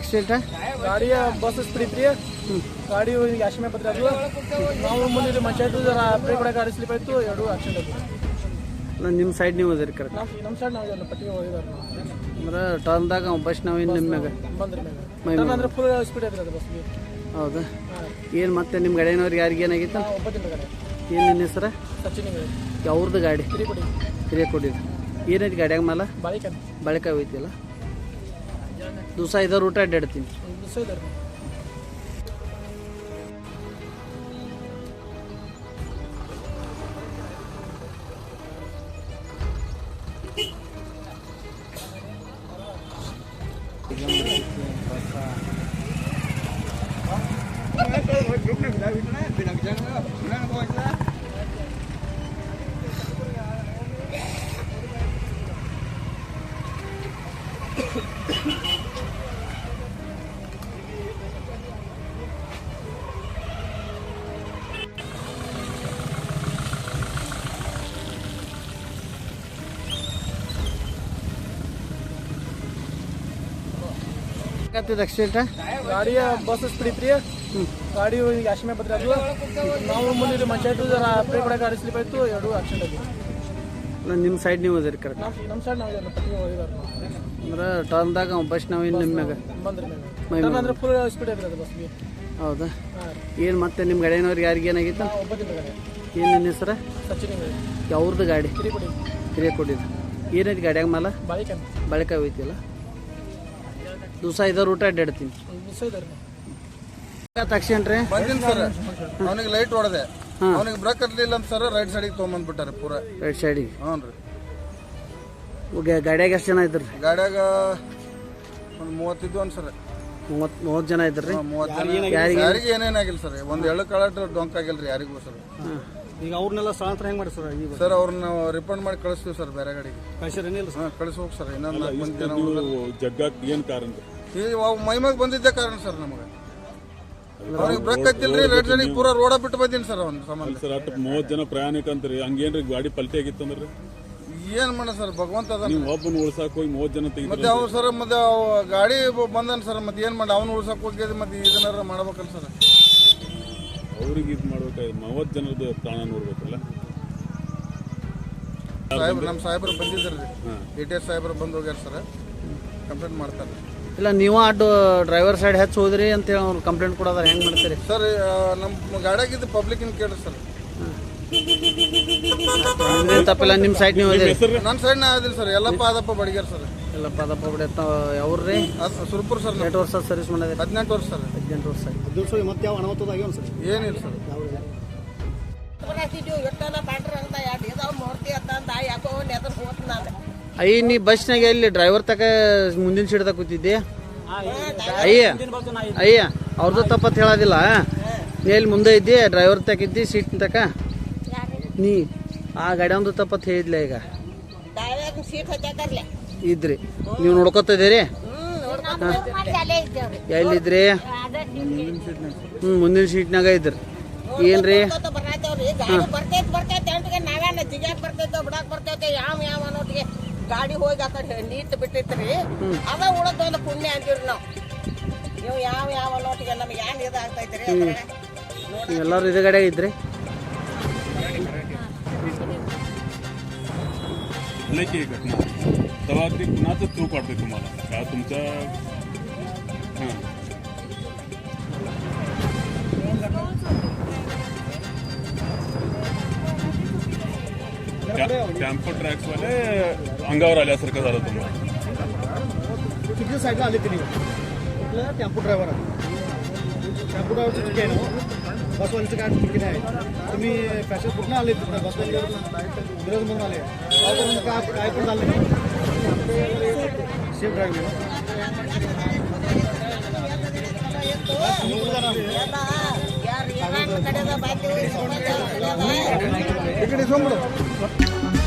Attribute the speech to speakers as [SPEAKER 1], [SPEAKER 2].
[SPEAKER 1] accident
[SPEAKER 2] ಗಾಡಿಯ bus ಇತ್ರಿ. ಗಾಡಿ ಯಾಶಮೆ ಪತ್ರ ನಾವು ಮುಂದೆ ಮಂಚಾಯ್ತು ಬ್ರೇಕ್ ಕೂಡ ಗಾಡಿ ಸ್ಲಿಪ್ ಆಯ್ತು ಎರಡು ಆಕ್ಸಿಡೆಂಟ್ ಆಯ್ತು.
[SPEAKER 1] ನಿಮ್ಮ ಸೈಡ್ ನೀವು ಅದಿರಿ ಕರೆಕ್ಟ್
[SPEAKER 2] ನಮ್ಮ ಸೈಡ್ ನಾವು ಇದನ್ನ ಪಟ್ಟಿಗೆ ಹೋಗಿದಾರೆ ನಾವು.
[SPEAKER 1] ಅಂದ್ರೆ ಟರ್ನ್ದಾಗ ಬಸ್ ನಾವು ಇನ್ನು ನಿಮ್ಮ ಮ್ಯಾಗ
[SPEAKER 2] ಅಂದ್ರೆ ಫುಲ್ ಸ್ಪೀಡ್ ಐತ್ರಿ ಅದು ಬಸ್ಗೆ
[SPEAKER 1] ಹೌದಾ? ಏನು ಮತ್ತೆ ನಿಮ್ಮ ಗಾಡಿನವ್ರಿಗೆ ಯಾರಿಗೆ ಏನಾಗಿತ್ತು? ಏನು ನಿನ್ನ ಹೆಸರ?
[SPEAKER 2] ಸಚಿನ್
[SPEAKER 1] ಯಾವ್ದು ಗಾಡಿ? ಹಿರಿಯ ಕೊಟ್ಟಿದ್ದು ಏನೈತಿ ಗಾಡಿಯಾಗ ಮೇಲೆ
[SPEAKER 2] ಬಾಳಿಕನ್.
[SPEAKER 1] ಬಳಿಕ ಹೋಯ್ತಿಲ್ಲ? ದಿವಸ ಐದು ರೂಟ ಅಡ್ಡಾಡ್ತೀನಿ
[SPEAKER 2] ದಿವಸ ಇದ್ದಾರೆ
[SPEAKER 1] ಆಗತ್ತಿದ ಆಕ್ಸಿಡೆಂಟ್
[SPEAKER 2] ಗಾಡಿಯ ಬಸ್ ಸ್ಪೀಡ್ ಇತ್ರಿ. ಗಾಡಿ ಆಶ್ರಮ ಪತ್ರ ಅದು. ನಾವು ಮುಂದೆ ಮಂಚಾಯ್ತು ಜರ ಬ್ರೇಕ್ ಕೂಡ ಗಾಡಿ ಸ್ಲಿಪ್ ಆಯ್ತು ಎರಡು ಆಕ್ಸಿಡೆಂಟ್ ಆಯ್ತು.
[SPEAKER 1] ನಿಮ್ಮ ಸೈಡ್ ನೀವು ಅದಿರಿ ಕರೆಕ್ಟ್
[SPEAKER 2] ನಮ್ಮ ಸೈಡ್ ನಾವು
[SPEAKER 1] ಅಂದ್ರೆ ಟರ್ನ್ದಾಗ ಬಸ್ ನಾವು ಇನ್ನು ನಿಮ್ಮ ಮ್ಯಾಗ
[SPEAKER 2] ಬಂದ್ರಿ ಅಂದ್ರೆ ಫುಲ್ ಸ್ಪೀಡ್ ಐತ್ರಿ ಅದು ಬಸ್ಗೆ
[SPEAKER 1] ಹೌದಾ? ಏನು ಮತ್ತೆ ನಿಮ್ಮ ಗಾಡಿನವ್ರಿಗೆ ಯಾರಿಗೆ ಏನಾಗಿತ್ತು? ಏನ್ ನಿನ್ನ ಹೆಸರ?
[SPEAKER 2] ಸಚಿನ್
[SPEAKER 1] ಯಾವ್ದು ಗಾಡಿ? ಹಿರಿಯ ಕೊಟ್ಟಿದ್ದು ಏನೈತಿ ಗಾಡಿಯಾಗ ಮಾಲ?
[SPEAKER 2] ಬಳಿಕ
[SPEAKER 1] ಬಳಿಕ ಹೋಯ್ತಿಲ್ಲ ದಿವಸ ಐದು ರೂಟ್ ಅಡ್ಡಾಡ್ತೀನಿ
[SPEAKER 2] ದಿವಸ ಇದ್ದಾರೆ
[SPEAKER 1] ಆಕ್ಸಿಡೆಂಟ್ ರೀ
[SPEAKER 3] ಬಂದಿನ ಸರ್. ಅವನಿಗೆ ಲೈಟ್ ಹೊಡೆದೆ. ಅವನಿಗೆ ಬ್ರೇಕ್ ಹತ್ತಲಿಲ್ಲ ಅಂತ ಸರ್ ರೈಟ್ ಸೈಡಿಗೆ ತೊಗೊಂಬಂದ್ಬಿಟ್ಟಾರೆ ಪೂರ.
[SPEAKER 1] ರೈಟ್ ಸೈಡಿಗೆ
[SPEAKER 3] ಹ್ಞೂ ರೀ
[SPEAKER 1] ಗಾಡ್ಯಾಗ ಎಷ್ಟು ಜನ ಇದ್ರಿ?
[SPEAKER 3] ಗಾಡ್ಯಾಗ ಒಂದು ಮೂವತ್ತಿದ್ದು ಒಂದು ಸರ್
[SPEAKER 1] ಮೂವತ್ತು ಮೂವತ್ತು ಜನ ಇದ್ರಿ?
[SPEAKER 3] ಮೂವತ್ತು ಜನ. ಯಾರಿಗೆ ಏನೇನಾಗಿಲ್ಲ ಸರ್ ಒಂದು ಎಳ್ಳು ಕಳಟ್ ಡೊಂಕ್ ಆಗಿಲ್ಲ ರೀ ಯಾರಿಗೂ ಸರ್.
[SPEAKER 1] ಈಗ ಅವ್ರನ್ನೆಲ್ಲ ಸ್ಥಳಾಂತರ ಹೆಂಗೆ ಮಾಡಿ ಸರ್ ಈಗ
[SPEAKER 3] ಸರ್ ಅವ್ರನ್ನ ರಿಫಂಡ್ ಮಾಡಿ ಕಳಿಸ್ತೀವಿ ಸರ್ ಬೇರೆ ಗಾಡಿಗೆ.
[SPEAKER 1] ಕಳ್ಸಿರೇನಿಲ್ಲ
[SPEAKER 3] ಸರ್ ಕಳಿಸ್ಬೇಕು ಸರ್. ಇನ್ನೊಂದು ನಾಲ್ಕು ಮಂದಿ ಜನ
[SPEAKER 4] ಏನ್ ಕಾರಣ?
[SPEAKER 3] ಈಗ ಅವು ಮೈಮಾಗ ಬಂದಿದ್ದೆ ಕಾರಣ ಸರ್ ನಮಗೆ. ಅವ್ರಿಗೆ ಬ್ರೇಕ್ ಹಾಕ್ತಿಲ್ರಿ ರೆಡ್ ಸೈಡಿಗೆ ಪೂರ ರೋಡ ಬಿಟ್ಟು ಬಂದೀನಿ ಸರ್ ಅವ್ನ ಸಂಬಂಧ
[SPEAKER 4] ಸರ್ ಅಟ್ ಮೂವತ್ ಜನ ಪ್ರಯಾಣಿಕ ಅಂತ್ರಿ ಹಂಗೇನ್ರಿ ಗಾಡಿ ಪಲ್ಟಿ ಆಗಿತ್ತಂದ್ರಿ
[SPEAKER 3] ಏನು ಮಾಡ ಸರ್ ಭಗವಂತ ಅದ
[SPEAKER 4] ನೀವು ಒಬ್ಬನ ಉಳ್ಸಾಕ್ ಹೋಗಿ ಮೂವತ್ ಜನ ತೆಗಿದ್ರಿ
[SPEAKER 3] ಮತ್ತೆ ಅವ್ ಸರ್ ಮತ್ತೆ ಅವ್ ಗಾಡಿ ಬಂದನ್ ಸರ್ ಮತ್ತೆ ಏನ್ ಮಾಡ ಅವ್ನು ಉಳ್ಸಕ್ ಹೋಗಿ ಮತ್ತೆ ಇದನ್ನಾರ ಮಾಡ್ಬೇಕಲ್ಲ ಸರ್.
[SPEAKER 4] ಅವ್ರಿಗೆ ಇದು ಮಾಡ್ಬೇಕಾಗಿ ಮೂವತ್ತು ಜನರದ್ದು ಪ್ರಾಣ ನೋಡ್ಬೇಕಲ್ಲ.
[SPEAKER 3] ಸಾಹೇಬ್ರು ನಮ್ಮ ಸಾಹೇಬ್ರು ಬಂದಿದ್ದಾರೆ ಎ ಟಿ ಎಸ್ ಸಾಹೇಬ್ರು ಬಂದು ಹೋಗ್ಯಾರ ಸರ್. ಕಂಪ್ಲೇಂಟ್ ಮಾಡ್ತಾರೆ.
[SPEAKER 1] ಇಲ್ಲ ನೀವು ಅಡ್ಡು ಡ್ರೈವರ್ ಸೈಡ್ ಹೆಚ್ಚು ಹೋದ್ರಿ ಅಂತೇಳಿ ಅವ್ರು ಕಂಪ್ಲೇಂಟ್ ಕೊಡೋದಾರ. ಹೆಂಗೆ ಮಾಡ್ತೀರಿ?
[SPEAKER 3] ಸರ್ ನಮ್ಮ ಗಾಡಿಯಾಗಿದ್ದು ಪಬ್ಲಿಕ್ ಕೇಳ್ರಿ ಸರ್.
[SPEAKER 1] ನಿಮ್ದೇನ್ ತಪ್ಪಿಲ್ಲ ನಿಮ್ಮ ಸೈಡ್ ನೀವು ಅದೇ
[SPEAKER 3] ನನ್ನ ಸೈಡ್ ನಾ ಅದಿಲ್ಲ ಸರ್ ಎಲ್ಲಪ್ಪ ಅದಪ್ಪ ಬಡಿಗ್ಯಾರ ಸರ್
[SPEAKER 1] ಎಲ್ಲ ಪದಪ್ಪ ಬಿಡಿ ಅವ್ರಿ
[SPEAKER 3] ಅದು ಸುರ್ಪುರ್ ಸರ್
[SPEAKER 1] ಎಂಟು ವರ್ಷ ಸರ್ವಿಸ್ ಮಾಡಿದೆ
[SPEAKER 3] ಹದಿನೆಂಟು ವರ್ಷ ಸರ್.
[SPEAKER 1] ಹದಿನೆಂಟು ವರ್ಷ
[SPEAKER 2] ಮತ್ತೆ ಯಾವ ಅನಾಹುತದಾಗ ಸರ್?
[SPEAKER 3] ಏನಿಲ್ಲ ಸರ್.
[SPEAKER 1] ಅಯ್ಯ ನೀ ಬಸ್ನಾಗ ಎಲ್ಲಿ ಡ್ರೈವರ್ ತಕ ಮುಂದಿನ ಸೀಟ್ದಾಗ ಕೂತಿದ್ದೆ? ಅಯ್ಯ ಅಯ್ಯ ಅವ್ರದ್ದು ತಪ್ಪತ್ತು ಹೇಳೋದಿಲ್ಲ. ನೀ ಎಲ್ಲಿ ಮುಂದೆ ಇದ್ದಿ? ಡ್ರೈವರ್ ತಕಿದ್ದಿ ಸೀಟ್ ತಕ? ನೀ ಆ ಗಾಡಿ ಒಂದು ತಪ್ಪತ್ ಹೇಳಿದ್ಲ ಈಗ? ಇದ್ರಿ. ನೀವು ನೋಡ್ಕೊತಿದ್ದೀರಿ ಎಲ್ಲಿದ್ರಿ? ಹ್ಞೂ ಮುಂದಿನ ಸೀಟ್ನಾಗ ಇದ್ರಿ. ಏನ್ರಿ?
[SPEAKER 5] ಬರ್ತೈತಿ ಬರ್ತೈತಿ ಎಂಟಿಗೆ ನಾವೇನ ಜಿಗ್ಯಾಕ್ ಬರ್ತೈತೋ ಬಿಡಾಕ್ ಬರ್ತೈತೆ ಯಾವ ಯಾವ ಅನ್ನೋಟಿಗೆ ಗಾಡಿ ಹೋಗಿ ಆ ಕಡೆ ನೀಟ್ ಬಿಟ್ಟಿತ್ರಿ. ಅದ ಉಳದ ಒಂದು ಪುಣ್ಯ ಅಂತೀವ್ರಿ ನಾವು. ನೀವು ಯಾವ ಯಾವ ನೋಟಿಗೆ ನಮಗೆ ಏನ್?
[SPEAKER 1] ಎಲ್ಲರೂ ಇದೇ ಇದ್ರಿ?
[SPEAKER 4] झालं की घटना. तेव्हा ते कुणाचं चूक वाटते तुम्हाला? का तुमचा हां. टॅम्पो ट्रॅक्सवाले अंगावर आल्यासारखं झालं तुम्हाला.
[SPEAKER 6] किती साईडला आले तिने कुठलं टेम्पो ड्रायव्हर टेम्पो ड्रायव्हरची चुकी आहे ना? बसवालीचं काय तिकीट आहे? तुम्ही फॅशन कुठून आले तिकडे बसवाली विरोध म्हणून आले. काय काय पण झालं सेफ ड्रायव्हिंग
[SPEAKER 3] तिकडे समोर